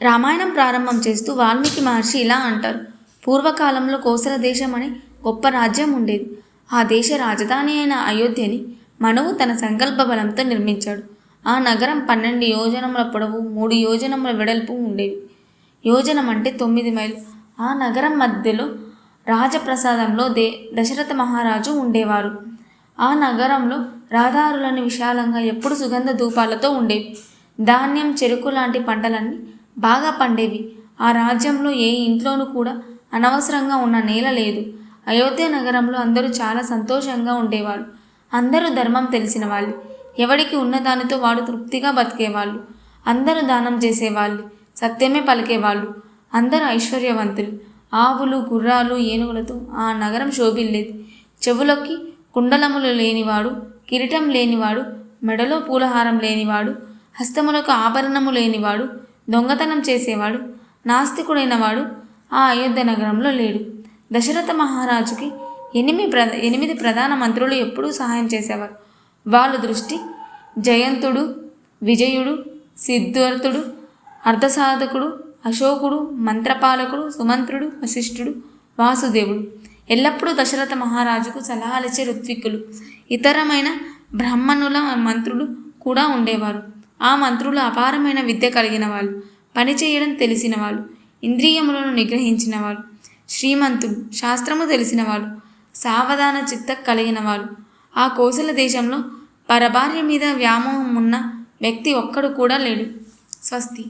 రామాయణం ప్రారంభం చేస్తూ వాల్మీకి మహర్షి ఇలా అంటారు. పూర్వకాలంలో కోసల దేశం అనే గొప్ప రాజ్యం ఉండేది. ఆ దేశ రాజధాని అయిన అయోధ్యని మనవు తన సంకల్ప బలంతో నిర్మించాడు. ఆ నగరం పన్నెండు యోజనముల పొడవు మూడు యోజనముల వెడల్పు ఉండేవి. యోజనం అంటే తొమ్మిది మైలు. ఆ నగరం మధ్యలో రాజప్రసాదంలో దే దశరథ మహారాజు ఉండేవారు. ఆ నగరంలో రాధారులను విశాలంగా ఎప్పుడు సుగంధ ధూపాలతో ఉండేవి. ధాన్యం చెరుకు లాంటి పంటలన్నీ బాగా పండేవి. ఆ రాజ్యంలో ఏ ఇంట్లోనూ కూడా అనవసరంగా ఉన్న నేల లేదు. అయోధ్య నగరంలో అందరూ చాలా సంతోషంగా ఉండేవారు అందరూ ధర్మం తెలిసిన వాళ్ళు. ఎవడికి ఉన్న దానితో వాడు తృప్తిగా బతికేవాళ్ళు. అందరూ దానం చేసేవాళ్ళు. సత్యమే పలికేవాళ్ళు. అందరూ ఐశ్వర్యవంతులు. ఆవులు గుర్రాలు ఏనుగులతో ఆ నగరం శోభిల్లేదు. చెవులకి కుండలములు లేనివాడు కిరీటం లేనివాడు మెడలో పూలహారం లేనివాడు హస్తములకు ఆభరణము లేనివాడు దొంగతనం చేసేవాడు నాస్తికుడైన వాడు ఆ అయోధ్య నగరంలో లేడు. దశరథ మహారాజుకి ఎనిమిది ప్ర ఎనిమిది ప్రధాన మంత్రులు ఎప్పుడూ సహాయం చేసేవారు. వాళ్ళ దృష్టి జయంతుడు విజయుడు సిద్ధార్థుడు అర్ధసాధకుడు అశోకుడు మంత్రపాలకుడు సుమంత్రుడు వశిష్ఠుడు వాసుదేవుడు. ఎల్లప్పుడూ దశరథ మహారాజుకు సలహాలిచ్చే ఋత్విక్కులు ఇతరమైన బ్రాహ్మణుల మంత్రులు కూడా ఉండేవారు. ఆ మంత్రులు అపారమైన విద్య కలిగిన వాళ్ళు పని చేయడం తెలిసిన వాళ్ళు ఇంద్రియములను నిగ్రహించిన వాళ్ళు శ్రీమంతులు శాస్త్రము తెలిసిన వాళ్ళు సావధాన చిత్త కలిగిన వాళ్ళు ఆ కోసల దేశంలో పరభార్య మీద వ్యామోహం ఉన్న వ్యక్తి ఒక్కడు కూడా లేడు. స్వస్తి.